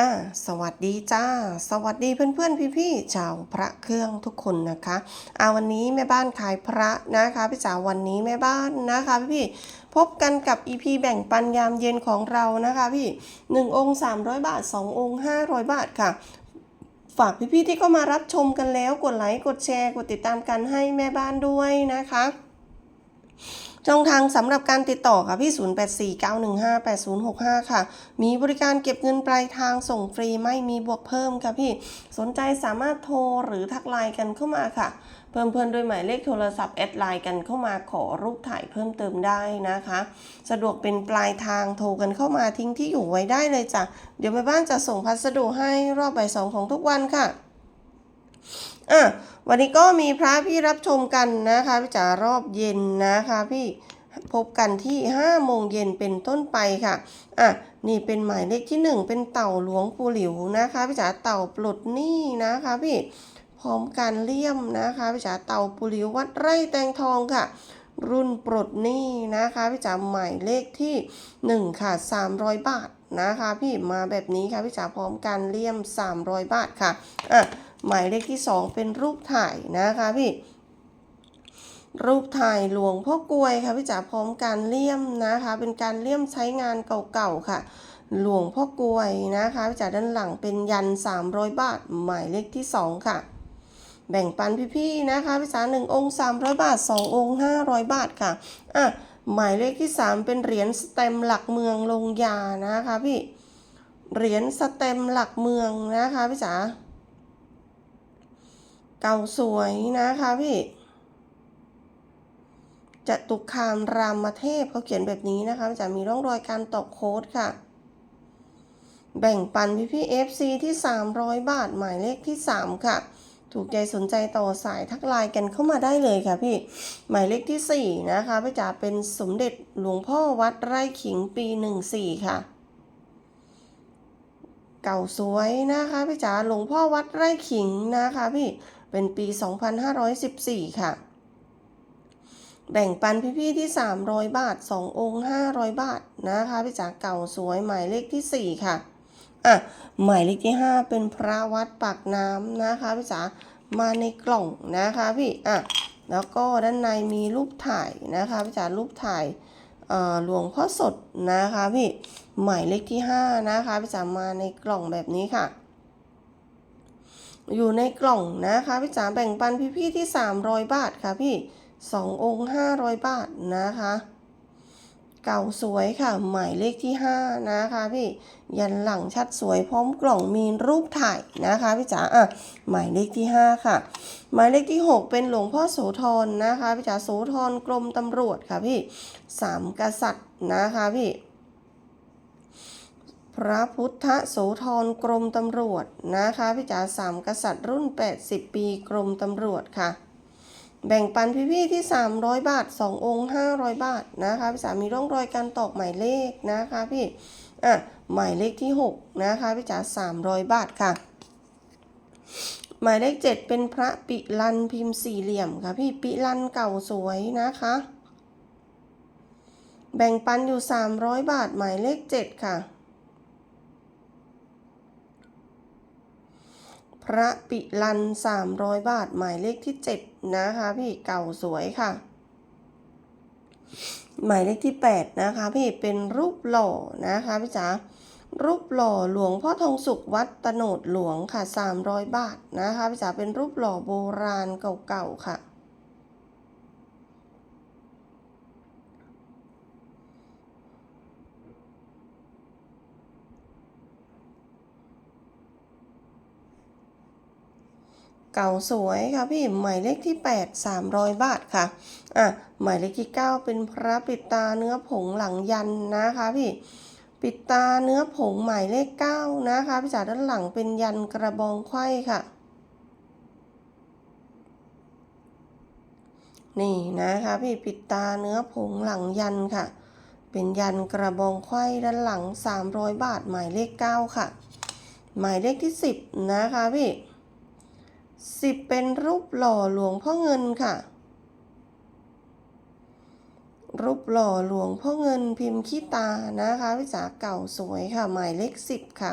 อ่าสวัสดีจ้า สวัสดีเพื่อนๆ พี่ๆชาวพระเครื่องทุกคนนะคะอ่าวันนี้แม่บ้านขายพระนะคะพี่จ๋าววันนี้แม่บ้านนะคะพี่ๆพบกันกับ EP แบ่งปันยามเย็นของเรานะคะพี่1องค์ 300 บาท 2 องค์ 500 บาทค่ะฝากพี่ๆที่เข้ามารับชมกันแล้วกดไลค์กดแชร์กดติดตามกันให้แม่บ้านด้วยนะคะ ช่องทางสำหรับการติดต่อค่ะพี่ 0849158065 ค่ะ มีบริการเก็บเงินปลายทางส่งฟรีไม่มีบวกเพิ่มค่ะพี่ สนใจสามารถโทรหรือทักไลน์กันเข้ามาค่ะ เพิ่มเพื่อนด้วยหมายเลขโทรศัพท์แอดไลน์กันเข้ามาขอรูปถ่ายเพิ่มเติมได้นะคะ สะดวกเป็นปลายทางโทรกันเข้ามาทิ้งที่อยู่ไว้ได้เลยจ้ะ เดี๋ยวแม่บ้านจะส่งพัสดุให้รอบบ่ายสองของทุกวันค่ะ อะวันนี้ก็มีพระพี่รับชมกันนะคะพี่จ๋ารอบเย็นนะคะพี่พบกันที่5โมงเย็นเป็นต้นไปค่ะ อะ นี่เป็นหมายเลขที่ 1 เป็นเต่าหลวงปู่หลิวนะคะพี่จ๋าเต่าปลดหนี้นะคะพี่ พร้อมการเลี่ยมนะคะพี่จ๋าเต่าปู่หลิววัดไร่แตงทองค่ะ รุ่นปลดหนี้นะคะพี่จ๋าหมายเลขที่ 1 ค่ะ 300 บาทนะคะ พี่มาแบบนี้ค่ะพี่จ๋าพร้อมการเลี่ยม 300 บาทค่ะ อะ หมายเลขที่ 2 เป็นรูปถ่ายนะคะพี่รูปถ่ายหลวงพ่อกลวยค่ะพี่จ๋าพร้อมการเลี่ยมนะคะ เป็นการเลี่ยมใช้งานเก่าๆค่ะ หลวงพ่อกลวยนะคะพี่จ๋าด้านหลังเป็นยัน 300 บาท หมายเลขที่ 2 ค่ะ แบ่งปันพี่ๆนะคะพี่จ๋า1องค์300 บาท 2 องค์ 500 บาทค่ะอะหมายเลขที่ 3 เป็นเหรียญสเต็มหลักเมืองลงยานะคะพี่เหรียญสเต็มหลักเมืองนะคะพี่จ๋า เก่าสวยนะคะพี่จตุคามรามเทพเขาเขียนแบบนี้นะคะจะมีร่องรอยการตอกโค้ดค่ะ แบ่งปันพี่พี่ FC ที่ 300 บาทหมายเลขที่ 3 ค่ะ ถูกใจสนใจต่อสายทักไลน์กันเข้ามาได้เลยค่ะพี่ หมายเลขที่ 4 นะคะพี่จ๋าเป็นสมเด็จหลวงพ่อวัดไร่ขิงปี 14 ค่ะ เก่าสวยนะคะพี่จ๋าหลวงพ่อวัดไร่ขิงนะคะพี่ เป็นปี 2514 ค่ะ แบ่งปันพี่ๆที่ 300 บาท 2 องค์ 500 บาทนะคะพี่จ๋าเก่าสวยหมายเลขที่ 4 ค่ะอะหมายเลขที่ 5 เป็นพระวัดปากน้ำนะคะพี่จ๋ามาในกล่องนะคะพี่อะแล้วก็ด้านในมีรูปถ่ายนะคะพี่จ๋ารูปถ่ายหลวงพ่อสดนะคะพี่หมายเลขที่ 5 นะคะพี่จ๋ามาในกล่องแบบนี้ค่ะ อยู่ในกล่องนะคะพี่จ๋าแบ่งปันพี่ๆที่ 300 บาทค่ะพี่ 2 องค์ 500 บาทนะคะ เก่าสวยค่ะหมายเลขที่ 5 นะคะพี่ยันหลังชัดสวยพร้อมกล่องมีรูปถ่ายนะคะพี่จ๋าอะหมายเลขที่ 5 ค่ะ หมายเลขที่ 6 เป็นหลวงพ่อโสธรนะคะพี่จ๋าโสธรกรมตำรวจค่ะพี่สามกษัตริย์นะคะพี่ พระพุทธโสธรกรมตำรวจนะคะพี่จ๋าสามกษัตริย์รุ่น 80 ปีกรมตำรวจค่ะ แบ่งปันพี่ๆที่ 300 บาท 2 องค์ 500 บาทนะคะพี่จ๋ามีร่องรอยการตอกหมายเลขนะคะพี่อะหมายเลขที่ 6 นะคะพี่จ๋า300 บาทค่ะ หมายเลข 7 เป็นพระปิลันพิมพ์สี่เหลี่ยมค่ะพี่ปิลันเก่าสวยนะคะแบ่งปันอยู่ 300 บาท หมายเลข 7 ค่ะ ระปิลัน 300 บาท หมายเลขที่ 7 นะคะ พี่เก่าสวยค่ะ หมายเลขที่ 8 นะคะ พี่เป็นรูปหล่อนะคะพี่จ๋ารูปหล่อหลวงพ่อทองสุขวัดตโนดหลวงค่ะ 300 บาทนะคะพี่จ๋าเป็นรูปหล่อโบราณเก่าๆค่ะ เก่าสวยค่ะพี่หมายเลขที่ 8 300 บาทค่ะอะหมายเลขที่ 9 เป็นพระปิดตาเนื้อผงหลังยันนะคะพี่ปิดตาเนื้อผงหมายเลข 9 นะคะพี่จ๋าด้านหลังเป็นยันกระบองไขว้ค่ะ นี่นะคะพี่ปิดตาเนื้อผงหลังยันค่ะ เป็นยันกระบองไขว้ด้านหลัง 300 บาทหมายเลข 9 ค่ะ หมายเลขที่ 10 นะคะพี่ สิบเป็นรูปหล่อหลวงพ่อเงินค่ะ รูปหล่อหลวงพ่อเงินพิมพ์ขี้ตานะคะพี่จ๋าเก่าสวยค่ะ หมายเลขสิบค่ะ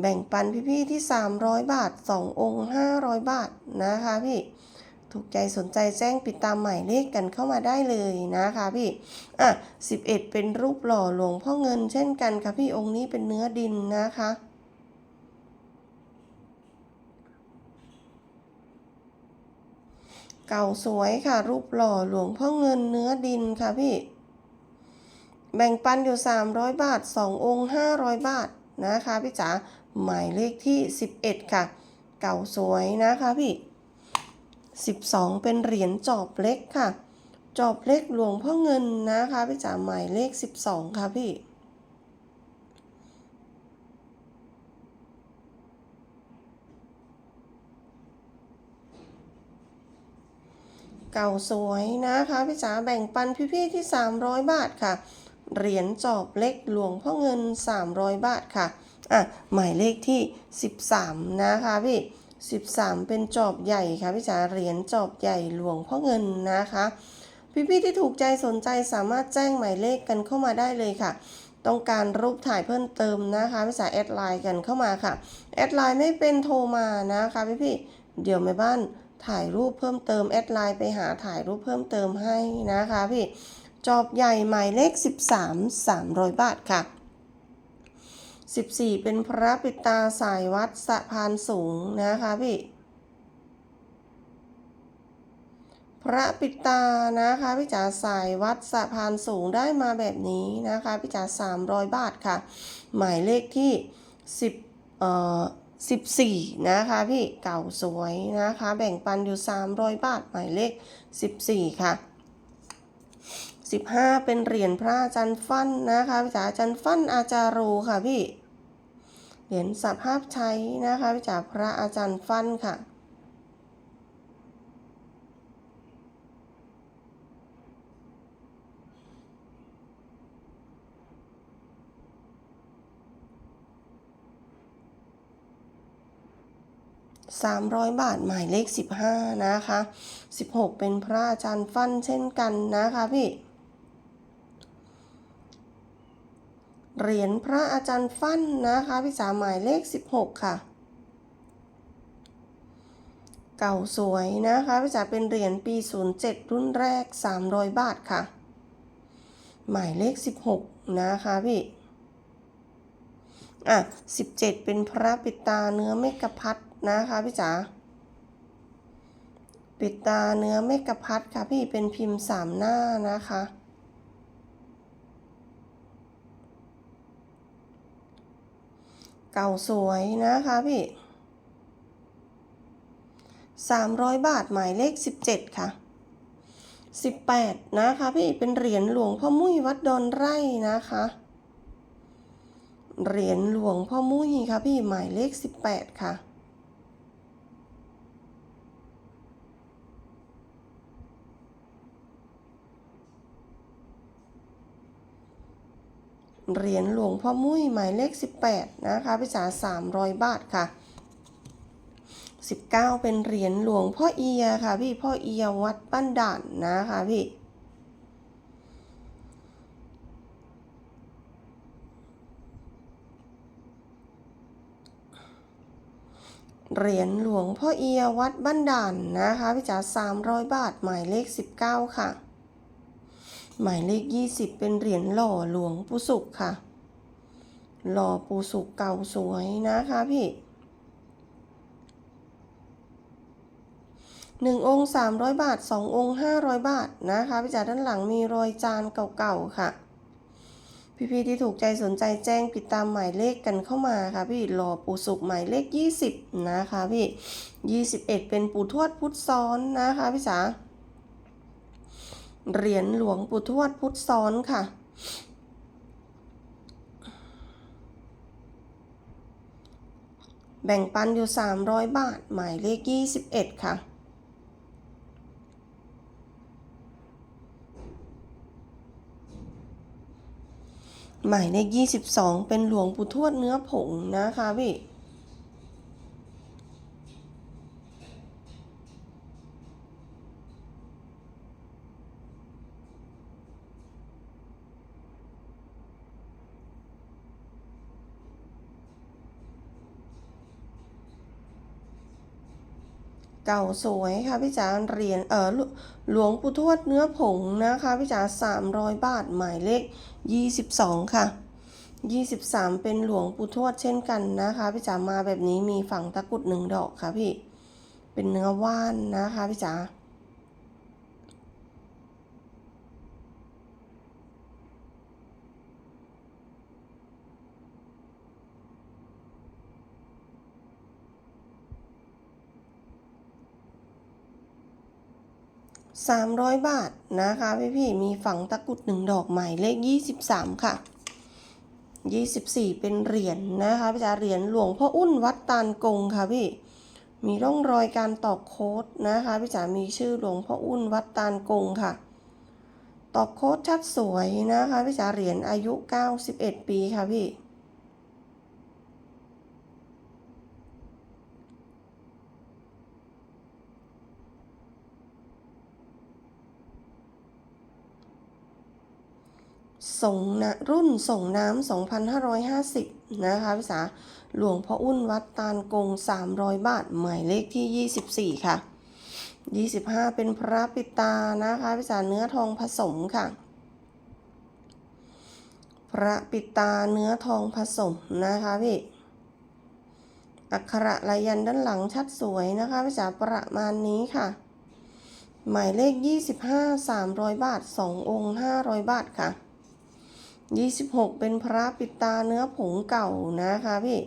แบ่งปันพี่ๆที่ 300 บาท 2 องค์ 500 บาทนะคะพี่ถูกใจสนใจแจ้งปิดตามหมายเลขกันเข้ามาได้เลยนะคะพี่ อะ 11 เป็นรูปหล่อหลวงพ่อเงินเช่นกันค่ะพี่องค์นี้เป็นเนื้อดินนะคะ เก่าสวยค่ะ รูปหล่อหลวงพ่อเงินเนื้อดินค่ะพี่ แบ่งปันอยู่ 300 บาท 2 องค์ 500 บาทนะคะพี่จ๋าหมายเลขที่ 11 ค่ะ เก่าสวยนะคะพี่ 12 เป็นเหรียญจอบเล็กค่ะ จอบเล็กหลวงพ่อเงินนะคะพี่จ๋าหมายเลข 12 ค่ะพี่ เก่าสวยนะคะพี่จ๋าแบ่งปันพี่ๆที่ 300 บาทค่ะ เหรียญจอบเล็กหลวงพ่อเงิน 300 บาทค่ะอะหมายเลขที่ 13 นะคะพี่ 13 เป็นจอบใหญ่ค่ะพี่จ๋าเหรียญจอบใหญ่หลวงพ่อเงินนะคะพี่ๆที่ถูกใจสนใจสามารถแจ้งหมายเลขกันเข้ามาได้เลยค่ะ ต้องการรูปถ่ายเพิ่มเติมนะคะพี่จ๋าแอดไลน์กันเข้ามาค่ะ แอดไลน์ไม่เป็นโทรมานะคะพี่ๆเดี๋ยวแม่บ้าน ถ่ายรูปเพิ่มเติมแอดไลน์ไปหาถ่ายรูปเพิ่มเติมให้นะคะพี่จอบใหญ่หมายเลข 13 300 บาทค่ะ 14 เป็นพระปิตาสายวัดสะพานสูงนะคะพี่ พระปิตานะคะพี่จ๋าสายวัดสะพานสูงได้มาแบบนี้นะคะพี่จ๋า300 บาทค่ะ หมายเลขที่ 10เอ่อ 14 นะคะพี่เก่าสวยนะคะ แบ่งปันอยู่ 300 บาท หมายเลข 14 ค่ะ 15 เป็นเหรียญพระอาจารย์ฟั่นนะคะพี่จ๋าอาจารย์ฟั่นอาจารูค่ะพี่ เหรียญสภาพใช้นะคะพี่จ๋าพระอาจารย์ฟั่นค่ะ 300 บาทหมายเลข 15 นะคะ 16 เป็นพระอาจารย์ฟั่นเช่นกันนะคะพี่ เหรียญพระอาจารย์ฟั่นนะคะพี่จ๋าหมายเลข 16 ค่ะ เก่าสวยนะคะพี่จ๋าเป็นเหรียญปี 07 รุ่นแรก 300 บาทค่ะ หมายเลข 16 นะคะพี่อะ17 เป็นพระปิดตาเนื้อเมกะพัด นะคะพี่จ๋าปิดตาเนื้อเมกะพัดค่ะพี่เป็นพิมพ์สามหน้านะคะ เก่าสวยนะคะพี่300บาทหมายเลข17ค่ะ18นะคะพี่เป็นเหรียญหลวงพ่อมุ้ยวัดดอนไร่นะคะ เหรียญหลวงพ่อมุ้ยค่ะพี่หมายเลข18ค่ะ เหรียญหลวงพ่อมุ้ยหมายเลข 18 นะคะพี่จ๋า300 บาทค่ะ 19 เป็นเหรียญหลวงพ่อเอียค่ะ พี่พ่อเอียวัดบ้านด่านนะคะพี่เหรียญหลวงพ่อเอียวัดบ้านด่านนะคะพี่จ๋า300 บาทหมายเลข 19 ค่ะ หมายเลข 20 เป็นเหรียญหล่อหลวงปู่สุขค่ะ หล่อปู่สุขเก่าสวยนะคะพี่หนึ่งองค์300บาท2องค์500บาทนะคะพี่จ๋าด้านหลังมีรอยจานเก่าๆค่ะ พี่ๆที่ถูกใจสนใจแจ้งปิดตามหมายเลขกันเข้ามาค่ะพี่หล่อปู่สุขหมายเลข 20 นะคะพี่ 21 เป็นปู่ทวดพุทธซ้อนนะคะพี่จ๋า เหรียญหลวงปู่ทวดพุทธซ้อนค่ะ แบ่งปันอยู่ 300 บาท หมายเลข 21 ค่ะ หมายเลข 22 เป็นหลวงปู่ทวดเนื้อผงนะคะพี่ เก่าสวยค่ะพี่จ๋าเหรียญเออหลวงปู่ทวดเนื้อผงนะคะพี่จ๋า300บาทหมายเลข22ค่ะ23เป็นหลวงปู่ทวดเช่นกันนะคะพี่จ๋ามาแบบนี้มีฝั่งตะกุดหนึ่งดอกค่ะพี่ เป็นเนื้อว่านนะคะพี่จ๋า 300 บาทนะคะพี่พี่มีฝังตะกุดหนึ่งดอกหมายเลข 23 ค่ะ 24 เป็นเหรียญนะคะพี่จ๋าเหรียญหลวงพ่ออุ้นวัดตาลกงค่ะพี่ มีร่องรอยการตอกโค้ดนะคะพี่จ๋ามีชื่อหลวงพ่ออุ้นวัดตาลกงค่ะ ตอกโค้ดชัดสวยนะคะพี่จ๋าเหรียญอายุ 91 ปีค่ะพี่ ส่งนะรุ่นส่งน้ำ2,550 นะคะพี่สาหลวงพ่ออุ้นวัดตาลกง 300 บาท หมายเลขที่ 24 ค่ะ 25 เป็นพระปิตานะคะพี่สาเนื้อทองผสมค่ะ พระปิตาเนื้อทองผสมนะคะพี่อักขระลายันด้านหลังชัดสวยนะคะพี่จ๋าประมาณนี้ค่ะหมายเลข 25 300 บาท 2 องค์ 500 บาทค่ะ 26เป็นพระปิดตาเนื้อผงเก่านะคะพี่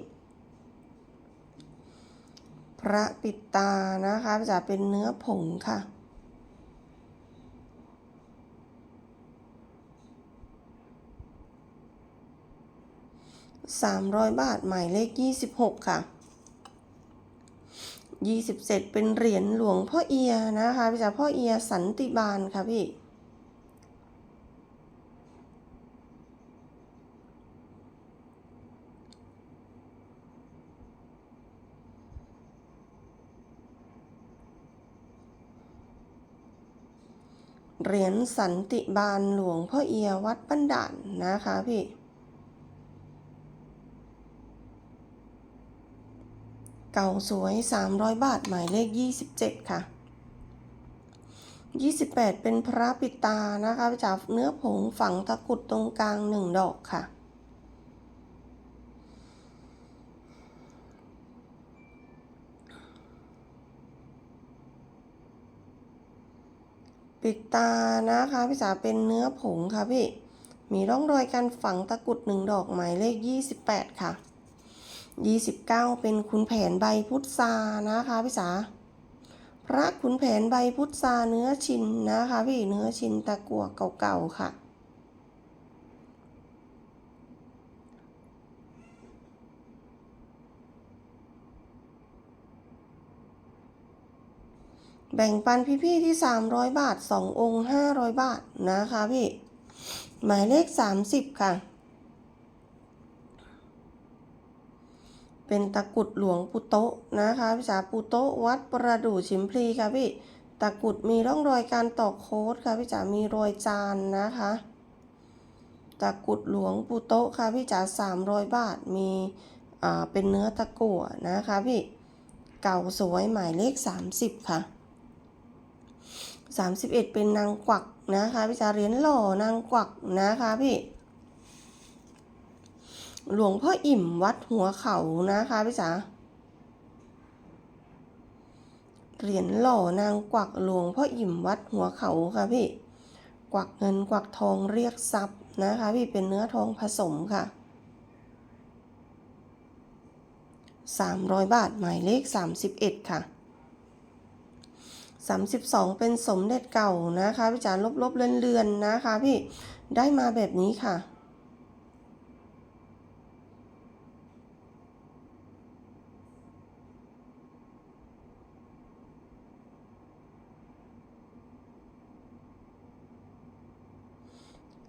พระปิดตานะคะจะเป็นเนื้อผงค่ะ300บาทหมายเลข26ค่ะ27เป็นเหรียญหลวงพ่อเอียนะคะพี่จ๋าพ่อเอียสันติบาลค่ะพี่ เหรียญสันติบาลหลวงพ่อเอียวัดบ้านด่านนะคะพี่ เก่าสวย 300 บาท หมายเลข 27 ค่ะ 28 เป็นพระปิตานะคะจากเนื้อผงฝังตะกุดตรงกลางหนึ่งดอกค่ะ ปิดตานะคะพี่สาเป็นเนื้อผงค่ะพี่ มีร่องรอยการฝังตะกุดหนึ่งดอกหมายเลข 28 ค่ะ 29 เป็นขุนแผนใบพุทรานะคะพี่สาพระขุนแผนใบพุทราเนื้อชินนะคะพี่เนื้อชินตะกั่วเก่าๆค่ะ แบ่งปันพี่ๆที่ 300 บาท 2 องค์ 500 บาทนะคะพี่ หมายเลข 30 ค่ะ เป็นตะกรุดหลวงปุโตะนะคะพี่จ๋าปุโตะวัดประดู่ชิมพลีค่ะพี่ ตะกรุดมีร่องรอยการตอกโค้ดค่ะพี่จ๋ามีรอยจานนะคะ ตะกรุดหลวงปุโตะค่ะพี่จ๋า300 บาท มีอ่าเป็นเนื้อตะกั่วนะคะพี่ เก่าสวยหมายเลข 30 ค่ะ 31 เป็นนางกวักนะคะพี่จ๋าเหรียญหล่อนางกวักนะคะพี่หลวงพ่ออิ่มวัดหัวเขานะคะพี่จ๋าเหรียญหล่อนางกวักหลวงพ่ออิ่มวัดหัวเขาค่ะพี่ กวักเงินกวักทองเรียกทรัพย์นะคะพี่เป็นเนื้อทองผสมค่ะ 300 บาทหมายเลข 31 ค่ะ 32 เป็นสมเด็จเก่านะคะพี่จ๋าลบๆเลือนๆนะคะพี่ได้มาแบบนี้ค่ะ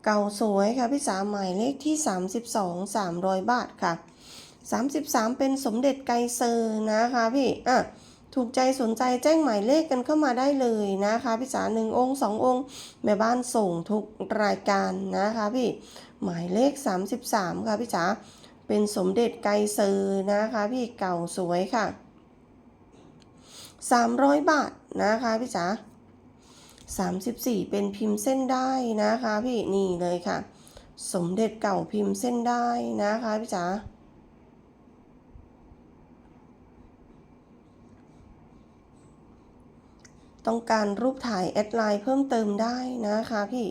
เก่าสวยค่ะพี่สาหมายเลขที่ 32 300 บาทค่ะ 33 เป็นสมเด็จไกเซอร์นะคะพี่อะ ถูกใจสนใจแจ้งหมายเลขกันเข้ามาได้เลยนะคะพี่สาหนึ่งองค์สององค์ แม่บ้านส่งทุกรายการนะคะพี่หมายเลข 33 ค่ะพี่จ๋าเป็นสมเด็จไกเซอร์นะคะพี่เก่าสวยค่ะ 300 บาทนะคะพี่จ๋า34 เป็นพิมพ์เส้นได้นะคะพี่นี่เลยค่ะ สมเด็จเก่าพิมพ์เส้นได้นะคะพี่จ๋า ต้องการรูปถ่ายแอดไลน์เพิ่มเติมได้นะคะพี่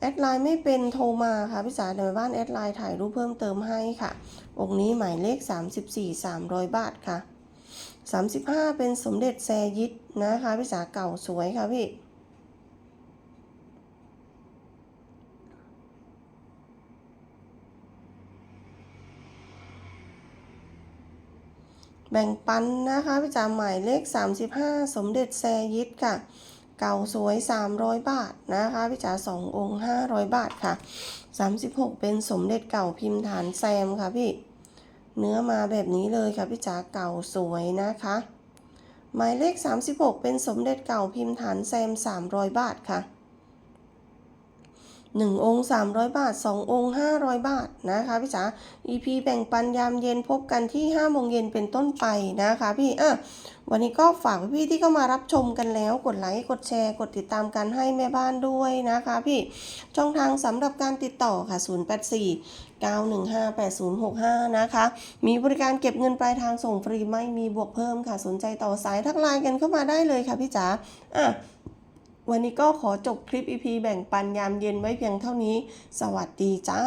แอดไลน์ไม่เป็นโทรมาค่ะพี่สาวในบ้านแอดไลน์ถ่ายรูปเพิ่มเติมให้ค่ะ องค์นี้หมายเลข 34 300 บาทค่ะ 35 เป็นสมเด็จแซยิดนะคะพี่จ๋าเก่าสวยค่ะพี่ แบ่งปันนะคะพี่จ๋าหมายเลข 35 สมเด็จแซยิดค่ะ เก่าสวย 300 บาทนะคะพี่จ๋า2องค์ 500 บาทค่ะ 36 เป็นสมเด็จเก่าพิมพ์ฐานแซมค่ะพี่ เนื้อมาแบบนี้เลยค่ะพี่จ๋าเก่าสวยนะคะ หมายเลข 36 เป็นสมเด็จเก่าพิมพ์ฐานแซม 300 บาทค่ะ 1 องค์ 300 บาท 2 องค์ 500 บาทนะคะพี่จ๋า EP แบ่งปันยามเย็นพบกันที่5โมงเย็นเป็นต้นไปนะคะพี่อะวันนี้ก็ฝากพี่ที่เข้ามารับชมกันแล้ว กดไลค์ กดแชร์ กดติดตามกันให้แม่บ้านด้วยนะคะพี่ ช่องทางสำหรับการติดต่อค่ะ 084 915 8065 นะคะ มีบริการเก็บเงินปลายทางส่งฟรีไม่มีบวกเพิ่มค่ะ สนใจต่อสายทักไลน์กันเข้ามาได้เลยค่ะพี่จ๋าอะ วันนี้ก็ขอจบคลิป EP แบ่งปันยามเย็นไว้เพียงเท่านี้ สวัสดีจ้า